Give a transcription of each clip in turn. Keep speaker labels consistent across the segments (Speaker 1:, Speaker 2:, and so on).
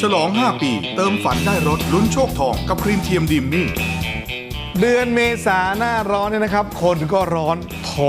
Speaker 1: ฉลอง 5 ปี เติมฝันได้รถลุ้นโชคทองกับครีมเทียมดิมมี่
Speaker 2: เดือนเมษาหน้าร้อนเนี่ยนะครับ คนก็ร้อน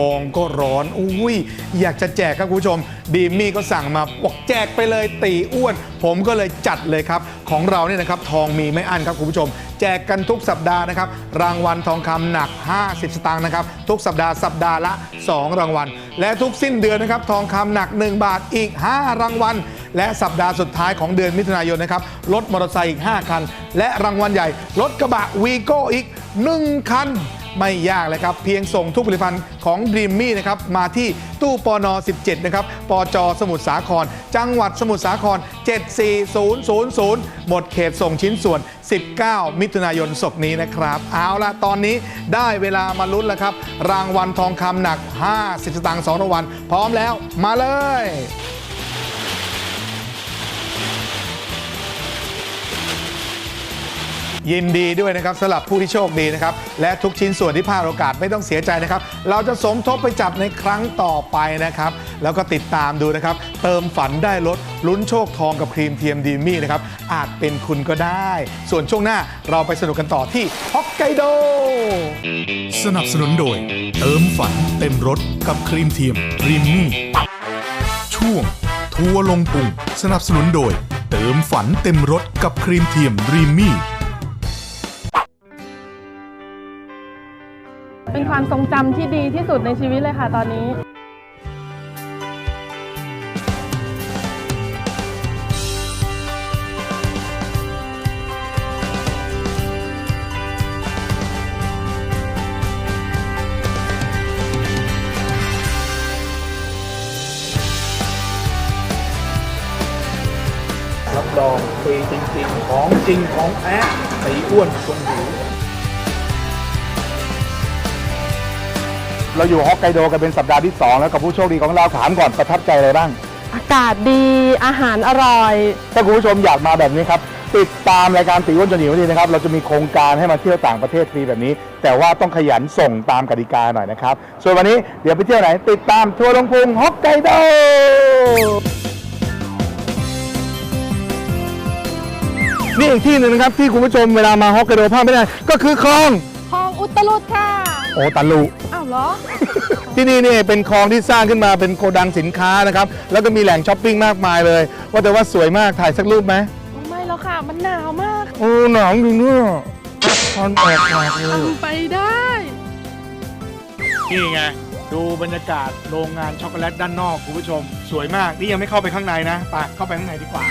Speaker 2: องก็ร้อนอุ้ยอยากจะแจกครับคุณผู้ชม ดีมี่ก็สั่งมาบอกแจกไปเลยตีอ้วน ผมก็เลยจัดเลยครับ ของเราเนี่ยนะครับทองมีไม่อั้นครับคุณผู้ชม แจกกันทุกสัปดาห์นะครับ รางวัลทองคำหนัก 50 สตางค์นะครับ ทุกสัปดาห์สัปดาห์ละ 2 รางวัล และทุกสิ้นเดือนนะครับทองคำหนัก 1 บาทอีก 5 รางวัลและสัปดาห์สุดท้ายของเดือนมิถุนายนนะครับรถมอเตอร์ไซค์อีก 5 คัน และรางวัลใหญ่รถกระบะวีโก้อีก 1 คัน ไม่ยากเลยครับ เพียงส่งทุกผลิตภัณฑ์ของ Dream Me นะครับมาที่ตู้ปอนอ17 นะครับปจสมุทรสาคร จังหวัดสมุทรสาคร 74000 หมดเขตส่งชิ้นส่วน 19 มิถุนายนศกนี้นะครับ เอาละตอนนี้ได้เวลามาลุ้นแล้วครับ รางวัลทองคำหนัก 50 สตางค์2รางวัลพร้อมแล้วมาเลย ยินดีด้วยนะครับสำหรับผู้ที่โชคดีนะครับ และทุกชิ้นส่วนที่พลาดโอกาสไม่ต้องเสียใจนะครับ เราจะสมทบไปจับในครั้งต่อไปนะครับ แล้วก็ติดตามดูนะครับ เติมฝันได้ลดลุ้นโชคทองกับครีมเทียมดีมี่นะครับ อาจเป็นคุณก็ได้ ส่วนช่วงหน้าเราไปสนุกกันต่อที่ฮอกไกโด
Speaker 1: สนับสนุนโดย เติมฝันเต็มรถกับครีมเทียมดิมมี่ช่วง ทัวร์ลงพุงสนับสนุนโดย เติมฝันเต็มรถกับครีมเทียมดีมี่
Speaker 3: เป็นความทรงจำที่ดีที่สุดในชีวิตเลยค่ะตอนนี้
Speaker 2: รับรองฟรีจริงๆ ของจริงของแท้ตีอ้วนชวนหิว
Speaker 4: เราอยู่ฮอกไกโดกันเป็นสัปดาห์ที่ 2 แล้วกับผู้โชคดีของเราถามก่อนประทับใจอะไรบ้าง
Speaker 3: อากาศดีอาหารอร่อย
Speaker 4: ถ้าคุณผู้ชมอยากมาแบบนี้ครับติดตามรายการตีอ้วนจนหิวนี่นะครับ เราจะมีโครงการให้มาเที่ยวต่างประเทศฟรีแบบนี้ แต่ว่าต้องขยันส่งตามกติกาหน่อยนะครับ ส่วนวันนี้เดี๋ยวไปเที่ยวไหน ติดตามทัวร์ลงพุงฮอกไกโดนี่อีกที่หนึ่งนะครับ ที่คุณผู้ชมเวลามาฮอกไกโดพลาดไม่ได้ ก็คือคลอง
Speaker 3: คลองอุตรุดค่ะ
Speaker 4: โอตันลู
Speaker 3: อ้าว เหรอ
Speaker 4: ที่นี่นี่เป็นคลองที่สร้างขึ้นมาเป็นโกดังสินค้านะครับ แล้วก็มีแหล่งช้อปปิ้งมากมายเลย ว่าแต่ว่าสวยมากถ่ายสักรูปไหม
Speaker 3: ไม่แล้วค่ะ มันหนาวมาก
Speaker 4: โอ้หนาวจริงด้วยตอนออกมากเลย
Speaker 3: ไปได้
Speaker 2: นี่ไง ดูบรรยากาศโรงงานช็อกโกแลตด้านนอกคุณผู้ชม สวยมาก นี่ยังไม่เข้าไปข้างในนะ ไป เข้าไปข้างในดีกว่า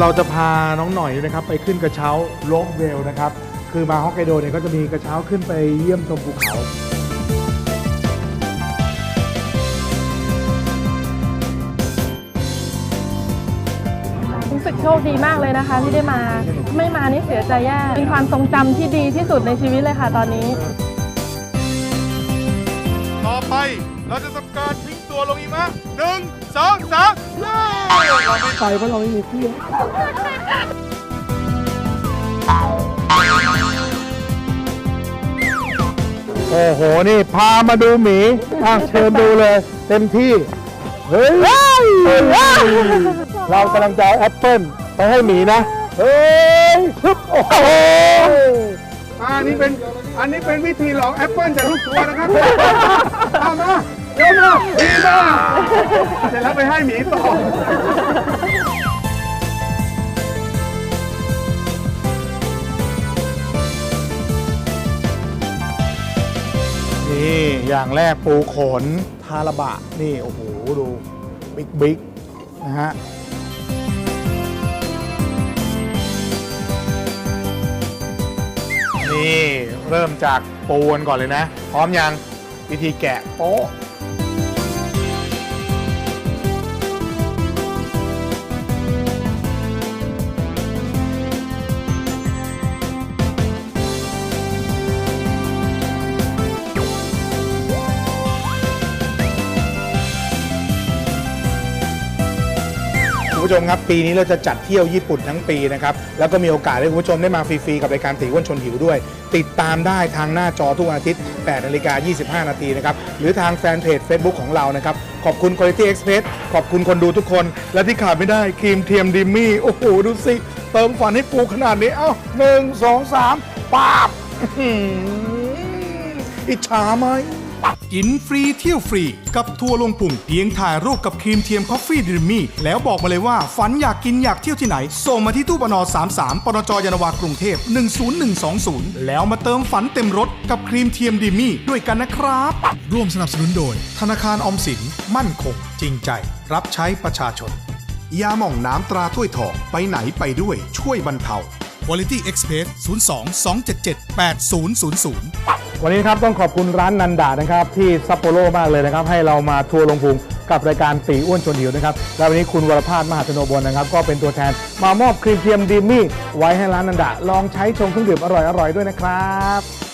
Speaker 2: เราจะพาน้องหน่อยนะครับไปขึ้นกระเช้าโลกเวลนะครับ คือมาฮอกไกโดเนี่ยก็จะมีกระเช้าขึ้นไปเยี่ยมชมภูเขา
Speaker 3: รู้สึกโชคดีมากเลยนะคะที่ได้มา ไม่มานี่เสียใจแย่ เป็นความทรงจำที่ดีที่สุดในชีวิตเลยค่ะตอนนี้
Speaker 2: ต่อไปเราจะทำการทิ้งตัวลงอีกมะหนึ่งสองสามเริ่ม เราไม่ไปเพราะเราไม่มีเพื่อน
Speaker 4: โอ้โห นี่พามาดูหมีอะเชิญดูเลย เต็มที่ เฮ้ย เรากำลังจะเอาแอปเปิ้ลไปให้หมีนะ เฮ้ยฮึบโอ้โห
Speaker 2: อันนี้เป็นอันนี้เป็นวิธีหลอกแอปเปิลจากลูกทัวร์นะครับตามมา เร็วมาดีมากเสร็จแล้วไปให้หมีต่อนี่อย่างแรกปูขนทาระบะ นี่ โอ้โห ดู บิ๊กบิ๊กนะฮะนี่ เริ่มจากปูนก่อนเลยนะ พร้อมยัง วิธีแกะโป๊ะ ผู้ชมครับ ปีนี้เราจะจัดเที่ยวญี่ปุ่นทั้งปีนะครับ แล้วก็มีโอกาสให้คุณผู้ชมได้มาฟรีๆกับรายการตีอ้วนชนหิวด้วย ติดตามได้ทางหน้าจอทุกอาทิตย์8นาฬิกา25 นาทีนะครับ หรือทางแฟนเพจ Facebook ของเรานะครับ ขอบคุณ Quality Express ขอบคุณคนดูทุกคน และที่ขาดไม่ได้ครีมเทียมดิมมี่ โอ้โห ดูสิ เติมฝันให้ปูขนาดนี้ เอ้าหนึ่งสองสามปาบอิจฉาไหม
Speaker 1: กินฟรีเที่ยวฟรี กับทัวร์ลงปุ่งเพียงถ่ายรูปกับครีมเทียมคอฟฟี่ดิมมี่ แล้วบอกมาเลยว่า ฝันอยากกินอยากเที่ยวที่ไหน ส่งมาที่ตู้ปน33ปนจยานวากรุงเทพ 10120 แล้วมาเติมฝันเต็มรถกับครีมเทียมดิมมี่ด้วยกันนะครับ ร่วมสนับสนุนโดย ธนาคารออมสินมั่นคง จริงใจ รับใช้ประชาชน ยาหม่องน้ำตราถ้วยทองไปไหนไปด้วยช่วยบรรเทา Quality Express 02 277 8000
Speaker 4: วันนี้ครับต้องขอบคุณร้านนันดานะครับที่ซัปโปโรมากเลยนะครับ ให้เรามาทัวร์ลงพุงกับรายการตีอ้วนชวนหิวนะครับ และวันนี้คุณวรพาสมหาธโนบลนะครับ ก็เป็นตัวแทนมามอบครีมเทียมดีมี่ไว้ให้ร้านนันดาลองใช้ชงเครื่องดื่มอร่อยๆด้วยนะครับ